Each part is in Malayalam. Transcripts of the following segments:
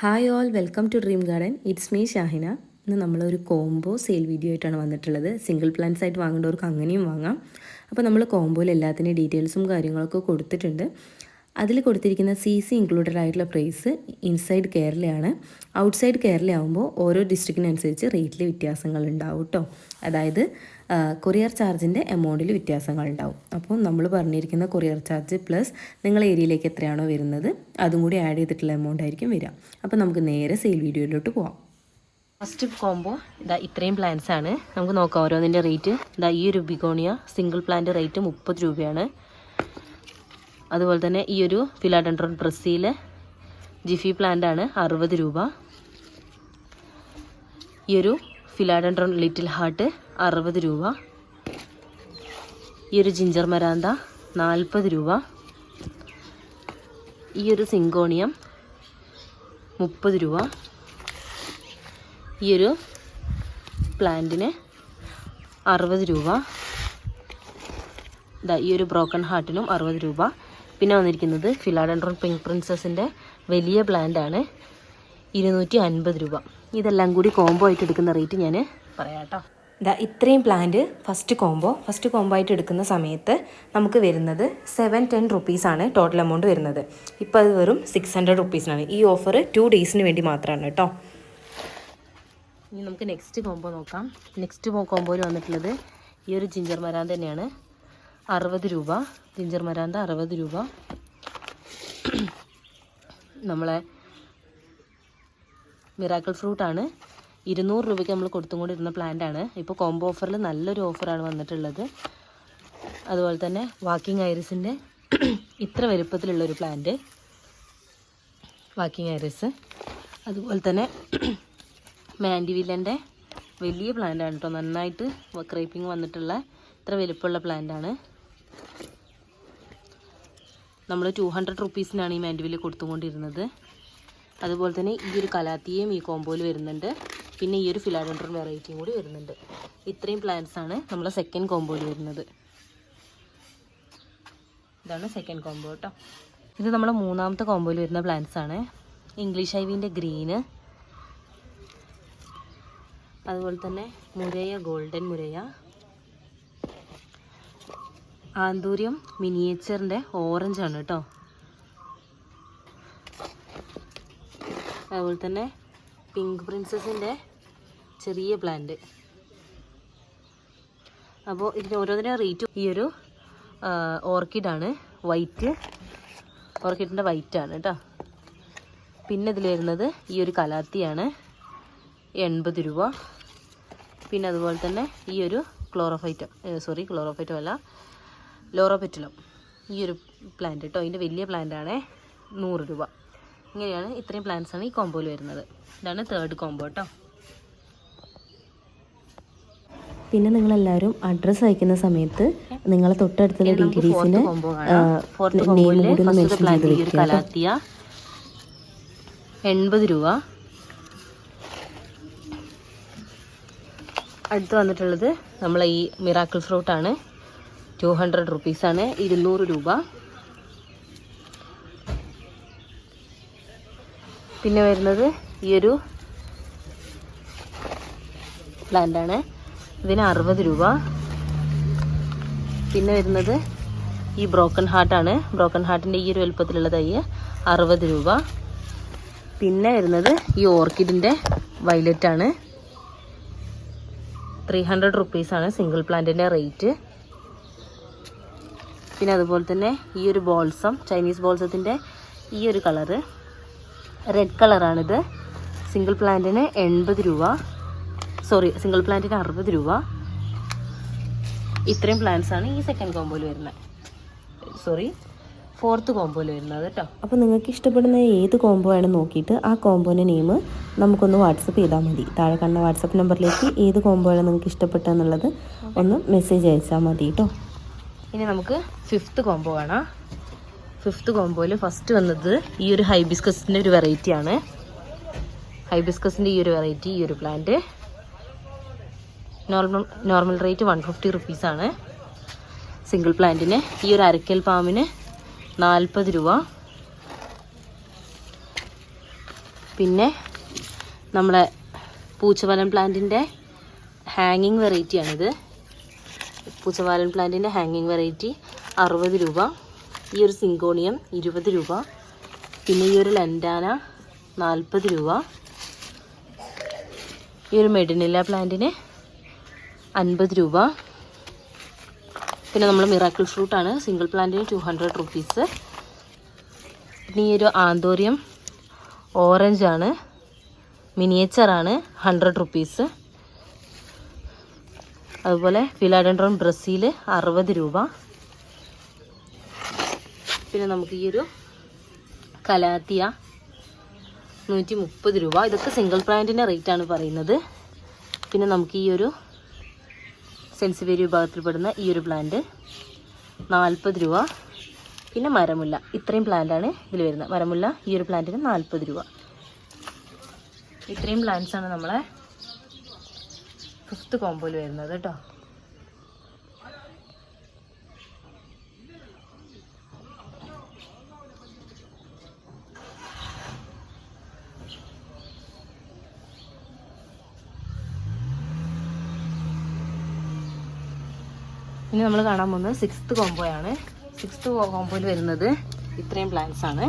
Hi all welcome to dream garden it's me Shahina ഇന്ന് നമ്മളൊരു കോംബോ സെയിൽ വീഡിയോ ആയിട്ടാണ് വന്നിട്ടുള്ളത്. സിംഗിൾ പ്ലാന്റ്സ് ആയിട്ട് വാങ്ങേണ്ടവർക്ക് അങ്ങനെയും വാങ്ങാം. അപ്പോൾ നമ്മൾ കോംബോയിൽ എല്ലാത്തിന്റെ ഡീറ്റെയിൽസും കാര്യങ്ങളൊക്കെ കൊടുത്തിട്ടുണ്ട്. അതിൽ കൊടുത്തിരിക്കുന്ന സി സി ഇൻക്ലൂഡഡ് ആയിട്ടുള്ള പ്രൈസ് ഇൻസൈഡ് കേരളയാണ്. ഔട്ട്സൈഡ് കേരള ആകുമ്പോൾ ഓരോ ഡിസ്ട്രിക്റ്റിനനുസരിച്ച് റേറ്റിൽ വ്യത്യാസങ്ങൾ ഉണ്ടാവും കേട്ടോ അതായത് കൊറിയർ ചാർജിന്റെ എമൗണ്ടിൽ വ്യത്യാസങ്ങൾ ഉണ്ടാവും. അപ്പോൾ നമ്മൾ പറഞ്ഞിരിക്കുന്ന കൊറിയർ ചാർജ് പ്ലസ് നിങ്ങൾ ഏരിയയിലേക്ക് എത്രയാണോ വരുന്നത് അതും കൂടി ആഡ് ചെയ്തിട്ടുള്ള എമൗണ്ട് ആയിരിക്കും വരിക. അപ്പോൾ നമുക്ക് നേരെ സെയിൽ വീഡിയോയിലോട്ട് പോവാം. ഫസ്റ്റ് കോംബോ ഇതാ ഇത്രയും പ്ലാൻസ് ആണ്. നമുക്ക് നോക്കാം ഓരോന്നിന്റെ റേറ്റ് ഇതാ ഈ ഒരു ബിഗോണിയ സിംഗിൾ പ്ലാന്റ് റേറ്റ് മുപ്പത് രൂപയാണ്. അതുപോലെ തന്നെ ഈ ഒരു ഫിലാഡൻഡ്രോൺ ബ്രസീൽ ജിഫി പ്ലാന്റ് ആണ് അറുപത് രൂപ. ഈ ഒരു ഫിലാഡൻഡ്രോൺ ലിറ്റിൽ ഹാർട്ട് അറുപത് രൂപ. ഈ ഒരു ജിഞ്ചർ മരാന്ത നാൽപ്പത് രൂപ. ഈ ഒരു സിങ്കോണിയം മുപ്പത് രൂപ. ഈ ഒരു പ്ലാന്റിന് അറുപത് രൂപ. ഈ ഒരു ബ്രോക്കൺ ഹാർട്ടിനും അറുപത് രൂപ. പിന്നെ വന്നിരിക്കുന്നത് ഫിലാഡൻഡ്രോൺ പിങ്ക് പ്രിൻസസിന്റെ വലിയ പ്ലാന്റ് ആണ്. ഇരുന്നൂറ്റി അൻപത് രൂപ. ഇതെല്ലാം കൂടി കോംബോ ആയിട്ട് എടുക്കുന്ന റേറ്റ് ഞാൻ പറയാട്ടോ കേട്ടോ ഇതാ ഇത്രയും plant first combo first combo ആയിട്ട് എടുക്കുന്ന സമയത്ത് നമുക്ക് വരുന്നത് സെവൻ ടെൻ റുപ്പീസാണ് ടോട്ടൽ എമൗണ്ട് വരുന്നത്. ഇപ്പോൾ അത് വെറും സിക്സ് ഹൺഡ്രഡ് റുപ്പീസിനാണ് ഈ ഓഫർ ടു ഡേയ്സിന് വേണ്ടി മാത്രമാണ് കേട്ടോ ഇനി നമുക്ക് നെക്സ്റ്റ് കോംബോ നോക്കാം. നെക്സ്റ്റ് കോംബോയിൽ വന്നിട്ടുള്ളത് ഈ ഒരു ജിഞ്ചർ മരാൻ തന്നെയാണ്. അറുപത് രൂപ. ജിഞ്ചർ മരാന്ത അറുപത് രൂപ. നമ്മളെ മിറാക്കിൾ ഫ്രൂട്ടാണ് ഇരുന്നൂറ് രൂപയ്ക്ക് നമ്മൾ കൊടുത്തുകൊണ്ടിരുന്ന പ്ലാന്റ് ആണ്. ഇപ്പോൾ കോംബോ ഓഫറിൽ നല്ലൊരു ഓഫറാണ് വന്നിട്ടുള്ളത്. അതുപോലെ തന്നെ വാക്കിംഗ് ഐറിസിന്റെ ഇത്ര വലുപ്പത്തിലുള്ളൊരു പ്ലാന്റ് വാക്കിംഗ് ഐറിസ് അതുപോലെ തന്നെ മാൻഡിവില്ലന്റെ വലിയ പ്ലാന്റ് ആണ് കേട്ടോ നന്നായിട്ട് ക്രീപ്പിംഗ് വന്നിട്ടുള്ള ഇത്ര വലുപ്പമുള്ള പ്ലാന്റ് ആണ്. നമ്മൾ ടു ഹൺഡ്രഡ് റുപ്പീസിനാണ് ഈ മാൻഡുവിൽ കൊടുത്തുകൊണ്ടിരുന്നത്. അതുപോലെ തന്നെ ഈ ഒരു കലാത്തിയും ഈ കോമ്പോയിൽ വരുന്നുണ്ട്. പിന്നെ ഈ ഒരു ഫിലാഡൻഡ്രൻ വെറൈറ്റിയും കൂടി വരുന്നുണ്ട്. ഇത്രയും പ്ലാന്റ്സ് ആണ് നമ്മളെ സെക്കൻഡ് കോമ്പോയിൽ വരുന്നത്. ഇതാണ് സെക്കൻഡ് കോമ്പോ കേട്ടോ ഇത് നമ്മുടെ മൂന്നാമത്തെ കോമ്പോയിൽ വരുന്ന പ്ലാന്റ്സ് ആണ്. ഇംഗ്ലീഷ് ഐവിന്റെ ഗ്രീന് അതുപോലെ തന്നെ മുരയ ഗോൾഡൻ മുരയ. ആന്തൂര്യം മിനിയേച്ചറിന്റെ ഓറഞ്ചാണ് കേട്ടോ. അതുപോലെ തന്നെ പിങ്ക് പ്രിൻസസിന്റെ ചെറിയ പ്ലാന്റ് അപ്പോൾ ഇതിന് ഓരോന്നിനും റേറ്റ് ഈ ഒരു ഓർക്കിഡാണ് വൈറ്റ് ഓർക്കിഡിന്റെ വൈറ്റാണ് കേട്ടോ. പിന്നെ ഇതിൽ വരുന്നത് ഈ ഒരു കലാത്തിയാണ്. എൺപത് രൂപ. പിന്നെ അതുപോലെ തന്നെ ഈ ഒരു ക്ലോറോഫൈറ്റോ സോറി ക്ലോറോഫൈറ്റോ അല്ല. ലോറോപെറ്റിലം. ഈ ഒരു പ്ലാന്റ് കേട്ടോ ഇതിന്റെ വലിയ പ്ലാന്റ് ആണ് നൂറ് രൂപ. ഇങ്ങനെയാണ് ഇത്രയും പ്ലാന്റ്സ് ആണ് ഈ കോമ്പോയിൽ വരുന്നത്. ഇതാണ് തേർഡ് കോംബോ കേട്ടോ പിന്നെ നിങ്ങളെല്ലാവരും അഡ്രസ്സ് അയക്കുന്ന സമയത്ത് നിങ്ങളെ തൊട്ടടുത്തുള്ള ഡീറ്റെയിൽസിന് കോമ്പോയിൽ മെൻഷൻ എൺപത് രൂപ. അടുത്ത് വന്നിട്ടുള്ളത് നമ്മളെ ഈ മിറാക്കിൾ ഫ്രൂട്ടാണ് ടു ഹൺഡ്രഡ് റുപ്പീസാണ് ഇരുന്നൂറ് രൂപ. പിന്നെ വരുന്നത് ഈ ഒരു പ്ലാന്റാണ് ഇതിന് അറുപത് രൂപ. പിന്നെ വരുന്നത് ഈ ബ്രോക്കൺ ഹാർട്ടാണ് ബ്രോക്കൺ ഹാർട്ടിന്റെ ഈ ഒരു വലുപ്പത്തിലുള്ള തൈ അറുപത് രൂപ. പിന്നെ വരുന്നത് ഈ ഓർക്കിഡിന്റെ വയലറ്റാണ് ത്രീ ഹൺഡ്രഡ് റുപ്പീസാണ് സിംഗിൾ പ്ലാന്റിന്റെ റേറ്റ് പിന്നെ അതുപോലെ തന്നെ ഈ ഒരു ബോൾസം ചൈനീസ് ബോൾസത്തിന്റെ ഈ ഒരു കളറ് റെഡ് കളറാണിത് സിംഗിൾ പ്ലാന്റിന് എൺപത് രൂപ. സോറി സിംഗിൾ പ്ലാന്റിന് അറുപത് രൂപ. ഇത്രയും പ്ലാന്റ്സ് ആണ് ഈ സെക്കൻഡ് കോമ്പോയിൽ വരുന്നത് സോറി ഫോർത്ത് കോമ്പോയിൽ വരുന്നത് കേട്ടോ അപ്പോൾ നിങ്ങൾക്ക് ഇഷ്ടപ്പെടുന്ന ഏത് കോംബോ ആണ് നോക്കിയിട്ട് ആ കോംബോന്റെ നെയിം നമുക്കൊന്ന് വാട്സപ്പ് ചെയ്താൽ മതി. താഴെ കണ്ട വാട്സപ്പ് നമ്പറിലേക്ക് ഏത് കോംബോ ആണ് നിങ്ങൾക്ക് ഇഷ്ടപ്പെട്ടെന്നുള്ളത് ഒന്ന് മെസ്സേജ് അയച്ചാൽ മതി കേട്ടോ ഇനി നമുക്ക് ഫിഫ്ത്ത് കോംബോ കാണാം. ഫിഫ്ത്ത് കോംബോയിൽ ഫസ്റ്റ് വന്നത് ഈ ഒരു ഹൈബിസ്കസിന്റെ ഒരു വെറൈറ്റി ആണ്. ഹൈബിസ്കസിന്റെ ഈ ഒരു വെറൈറ്റി ഈ ഒരു plant normal normal rate one fifty റുപ്പീസാണ് സിംഗിൾ പ്ലാന്റിന് ഈ ഒരു അരക്കൽ പാമ്പിന് നാൽപ്പത് രൂപ. പിന്നെ നമ്മളെ പൂച്ചവലം പ്ലാന്റിന്റെ ഹാങ്ങിങ് വെറൈറ്റിയാണിത് പൂച്ചവാലൻ പ്ലാന്റിന്റെ ഹാങ്ങിങ് വെറൈറ്റി അറുപത് രൂപ. ഈ ഒരു സിങ്കോണിയം ഇരുപത് രൂപ. പിന്നെ ഈ ഒരു ലൻഡാന നാൽപ്പത് രൂപ. ഈ ഒരു മെഡിനില്ല പ്ലാന്റിന് അൻപത് രൂപ. പിന്നെ നമ്മൾ മിറാക്കിൾ ഫ്രൂട്ടാണ് സിംഗിൾ പ്ലാന്റിന് ടു ഹൺഡ്രഡ് റുപ്പീസ് പിന്നെ ഈ ഒരു ആന്തോറിയം ഓറഞ്ചാണ് മിനിയേച്ചറാണ് ഹൺഡ്രഡ് റുപ്പീസ് അതുപോലെ ഫിലാഡൻഡ്രോൺ ബ്രസീൽ അറുപത് രൂപ. പിന്നെ നമുക്ക് ഈ ഒരു കലാത്തിയ നൂറ്റി മുപ്പത് രൂപ. ഇതൊക്കെ സിംഗിൾ പ്ലാന്റിന്റെ റേറ്റ് ആണ് പറയുന്നത്. പിന്നെ നമുക്ക് ഈ ഒരു സെൻസിവേരി വിഭാഗത്തിൽപ്പെടുന്ന ഈ ഒരു പ്ലാന്റ് നാൽപ്പത് രൂപ. പിന്നെ മരമുല്ല. ഇത്രയും പ്ലാന്റാണ് ഇതിൽ വരുന്നത്. മരമുല്ല ഈ ഒരു പ്ലാന്റിന് നാൽപ്പത് രൂപ. ഇത്രയും പ്ലാന്റ്സ് ആണ് നമ്മളെ ഫിഫ്ത്ത് കോമ്പോയിൽ വരുന്നത് കേട്ടോ. ഇനി നമ്മൾ കാണാൻ പോകുന്നത് സിക്സ്ത് കോംബോയാണ്. സിക്സ്ത് കോംബോയിൽ വരുന്നത് ഇത്രയും പ്ലാന്റ്സ് ആണ്.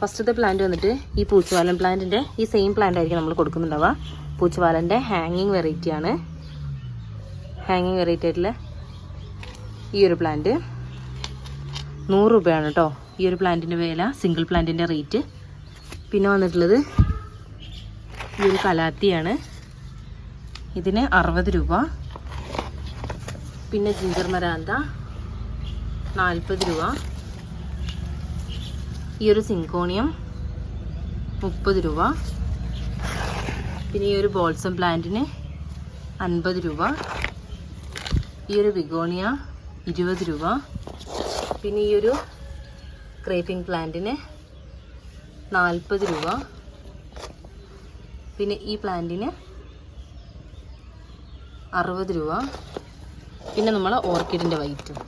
ഫസ്റ്റത്തെ പ്ലാന്റ് വന്നിട്ട് ഈ പൂച്ചുവാലൻ പ്ലാന്റിന്റെ ഈ സെയിം പ്ലാന്റ് ആയിരിക്കും നമ്മൾ കൊടുക്കുന്നുണ്ടാവുക. പൂച്ചുവാലന്റെ ഹാങ്ങിങ് വെറൈറ്റി ആണ്. ഹാങ്ങിങ് വെറൈറ്റി ആയിട്ടുള്ള ഈ ഒരു പ്ലാന്റ് നൂറ് രൂപയാണ് കേട്ടോ ഈ ഒരു പ്ലാന്റിന്റെ വില സിംഗിൾ പ്ലാന്റിന്റെ റേറ്റ് പിന്നെ വന്നിട്ടുള്ളത് ഈ ഒരു കലാത്തിയാണ്. ഇതിന് അറുപത് രൂപ. പിന്നെ ജിഞ്ചർ മരാന്ത നാൽപ്പത് രൂപ. ഈ ഒരു സിങ്കോണിയം മുപ്പത് രൂപ. പിന്നെ ഈ ഒരു ബോൾസം പ്ലാന്റിന് അൻപത് രൂപ. ഈ ഒരു വിഗോണിയ ഇരുപത് രൂപ. പിന്നെ ഈ ഒരു ക്രേപ്പിംഗ് പ്ലാന്റിന് നാൽപ്പത് രൂപ. പിന്നെ ഈ പ്ലാന്റിന് അറുപത് രൂപ. പിന്നെ നമ്മൾ ഓർക്കിഡിന്റെ വൈറ്റും.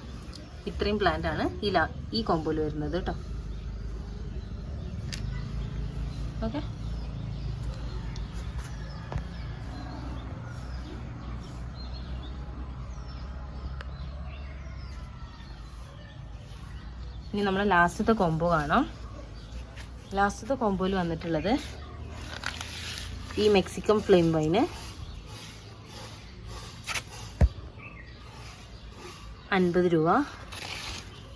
ഇത്രയും പ്ലാന്റാണ് ഈ ലാ ഈ കോമ്പോയിൽ വരുന്നത് കേട്ടോ. ഓക്കെ ഇനി നമ്മൾ ലാസ്റ്റത്തെ കോംബോ കാണാം. ലാസ്റ്റത്തെ കൊമ്പോയിൽ വന്നിട്ടുള്ളത് ഈ മെക്സിക്കൻ ഫ്ലെയിം വൈന് അൻപത് രൂപ.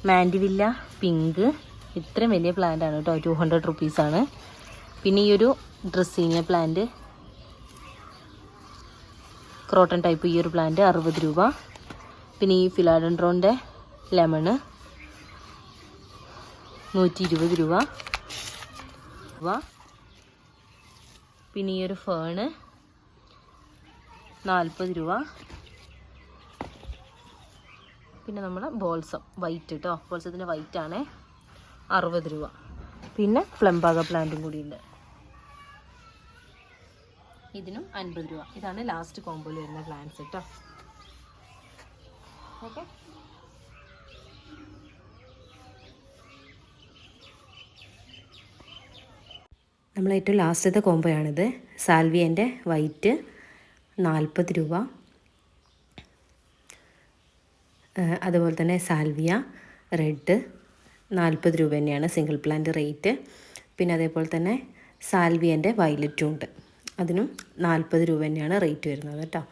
Mandevilla pink. ഇത്രയും വലിയ പ്ലാന്റ് ആണ് കേട്ടോ. ടു ഹൺഡ്രഡ് റുപ്പീസാണ് പിന്നെ ഈ ഒരു ഡ്രസ്സീനിയ പ്ലാന്റ് ക്രോട്ടൺ ടൈപ്പ് ഈ ഒരു പ്ലാന്റ് അറുപത് രൂപ. പിന്നെ ഈ ഫിലാഡൻഡ്രോന്റെ ലെമണ് നൂറ്റി ഇരുപത് രൂപ. രൂപ പിന്നെ ഈ ഒരു ഫേണ് നാൽപ്പത് രൂപ. പിന്നെ നമ്മൾ ബോൾസം. വൈറ്റ് കേട്ടോ ബോൾസത്തിന്റെ വൈറ്റ് ആണ് അറുപത് രൂപ. പിന്നെ പ്ലംബാഗ പ്ലാന്റും കൂടിയുണ്ട്. ഇതിനും അൻപത് രൂപ. ഇതാണ് ലാസ്റ്റ് കോമ്പോയിൽ വരുന്ന പ്ലാന്റ്സ് കേട്ടോ ഓക്കെ. നമ്മൾ ഏറ്റവും ലാസ്റ്റത്തെ കോംബോയാണിത്. സാൽവിയന്റെ വൈറ്റ് നാൽപ്പത് രൂപ. അതുപോലെ തന്നെ സാൽവിയ റെഡ് നാൽപ്പത് രൂപ തന്നെയാണ് സിംഗിൾ പ്ലാന്റ് റേറ്റ്. പിന്നെ അതേപോലെ തന്നെ സാൽവിയന്റെ വയലറ്റും ഉണ്ട്. അതിനും നാൽപ്പത് രൂപ തന്നെയാണ് റേറ്റ് വരുന്നത് കേട്ടോ.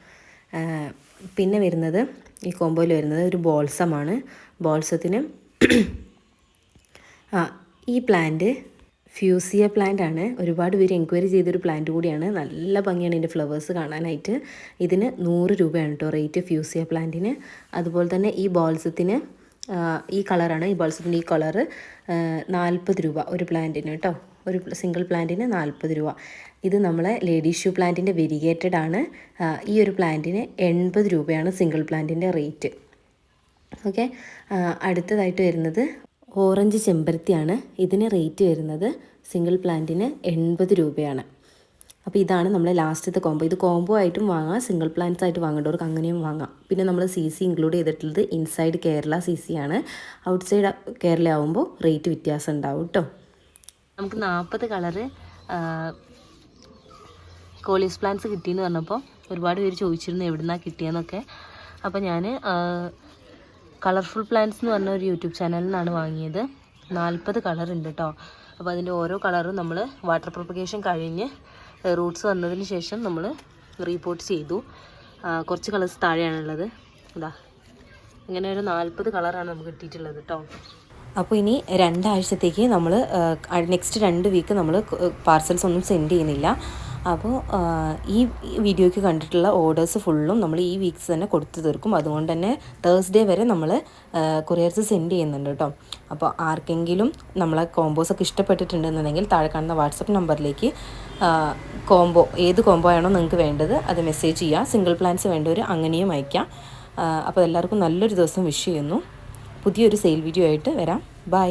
പിന്നെ വരുന്നത് ഈ കോമ്പോയിൽ വരുന്നത് ഒരു ബോൾസമാണ് ബോൾസത്തിന് ആ ഈ പ്ലാന്റ് ഫ്യൂസിയ പ്ലാന്റ് ആണ്. ഒരുപാട് പേര് എൻക്വയറി ചെയ്തൊരു പ്ലാന്റ് കൂടിയാണ്. നല്ല ഭംഗിയാണ് ഇതിന്റെ ഫ്ലവേഴ്സ് കാണാനായിട്ട്. ഇതിന് നൂറ് രൂപയാണ് കേട്ടോ റേറ്റ് ഫ്യൂസിയ പ്ലാന്റിന് അതുപോലെ തന്നെ ഈ ബോൾസത്തിന് ഈ കളറാണ് ഈ ബോൾസത്തിന്റെ ഈ കളറ് നാൽപ്പത് രൂപ ഒരു പ്ലാന്റിന് കേട്ടോ ഒരു സിംഗിൾ പ്ലാന്റിന് നാൽപ്പത് രൂപ. ഇത് നമ്മളെ ലേഡി ഷൂ പ്ലാന്റിന്റെ വെരിഗേറ്റഡ് ആണ്. ഈ ഒരു പ്ലാന്റിന് എൺപത് രൂപയാണ് സിംഗിൾ പ്ലാന്റിന്റെ റേറ്റ് ഓക്കെ അടുത്തതായിട്ട് വരുന്നത് ഓറഞ്ച് ചെമ്പരത്തിയാണ് ഇതിന് റേറ്റ് വരുന്നത്. സിംഗിൾ പ്ലാന്റിന് എൺപത് രൂപയാണ്. അപ്പോൾ ഇതാണ് നമ്മളെ ലാസ്റ്റത്തെ കോംബോ ഇത് കോംബോ ആയിട്ടും വാങ്ങാം സിംഗിൾ പ്ലാന്റ്സ് ആയിട്ട് വാങ്ങേണ്ടവർക്ക് അങ്ങനെയും വാങ്ങാം. പിന്നെ നമ്മൾ സി സി ഇൻക്ലൂഡ് ചെയ്തിട്ടുള്ളത് ഇൻസൈഡ് കേരള സി സി ആണ്. ഔട്ട്സൈഡ് കേരള ആവുമ്പോൾ റേറ്റ് വ്യത്യാസം ഉണ്ടാവും കേട്ടോ നമുക്ക് നാൽപ്പത് കളറ് കോളീസ് പ്ലാന്റ്സ് കിട്ടിയെന്ന് പറഞ്ഞപ്പോൾ ഒരുപാട് പേര് ചോദിച്ചിരുന്നു എവിടുന്നാണ് കിട്ടിയെന്നൊക്കെ. അപ്പോൾ ഞാൻ കളർഫുൾ പ്ലാന്റ്സ് എന്ന് പറഞ്ഞ ഒരു യൂട്യൂബ് ചാനലിൽ നിന്നാണ് വാങ്ങിയത്. നാൽപ്പത് ഉണ്ട് കേട്ടോ അപ്പോൾ അതിന്റെ ഓരോ കളറും നമ്മൾ വാട്ടർ പ്രൊപ്പഗേഷൻ കഴിഞ്ഞ് റൂട്ട്സ് വന്നതിന് ശേഷം നമ്മൾ റീപോർട്ട് ചെയ്തു. കുറച്ച് കളേഴ്സ് താഴെയാണുള്ളത്. ഇതാ ഇങ്ങനെ ഒരു നാൽപ്പത് കളറാണ് നമുക്ക് കിട്ടിയിട്ടുള്ളത് കേട്ടോ അപ്പോൾ ഇനി രണ്ടാഴ്ചത്തേക്ക് നമ്മൾ നെക്സ്റ്റ് രണ്ട് വീക്ക് നമ്മൾ പാർസൽസ് ഒന്നും സെൻഡ് ചെയ്യുന്നില്ല. അപ്പോൾ ഈ വീഡിയോയ്ക്ക് കണ്ടിട്ടുള്ള ഓർഡേഴ്സ് ഫുള്ളും നമ്മൾ ഈ വീക്സ് തന്നെ കൊടുത്തു തീർക്കും. അതുകൊണ്ട് തന്നെ തേഴ്സ്ഡേ വരെ നമ്മൾ കൊറിയർസ് സെൻഡ് ചെയ്യുന്നുണ്ട് കേട്ടോ. അപ്പോൾ ആർക്കെങ്കിലും നമ്മളെ കോമ്പോസൊക്കെ ഇഷ്ടപ്പെട്ടിട്ടുണ്ടെന്നുണ്ടെങ്കിൽ താഴെ കാണുന്ന വാട്സപ്പ് നമ്പറിലേക്ക് കോംബോ ഏത് കോംബോ ആണോ നിങ്ങൾക്ക് വേണ്ടത് അത് മെസ്സേജ് ചെയ്യുക. സിംഗിൾ പ്ലാൻസ് വേണ്ടവർ അങ്ങനെയും അയക്കാം. അപ്പോൾ എല്ലാവർക്കും നല്ലൊരു ദിവസം വിഷ് ചെയ്യുന്നു. പുതിയൊരു സെയിൽ വീഡിയോ ആയിട്ട് വരാം. ബൈ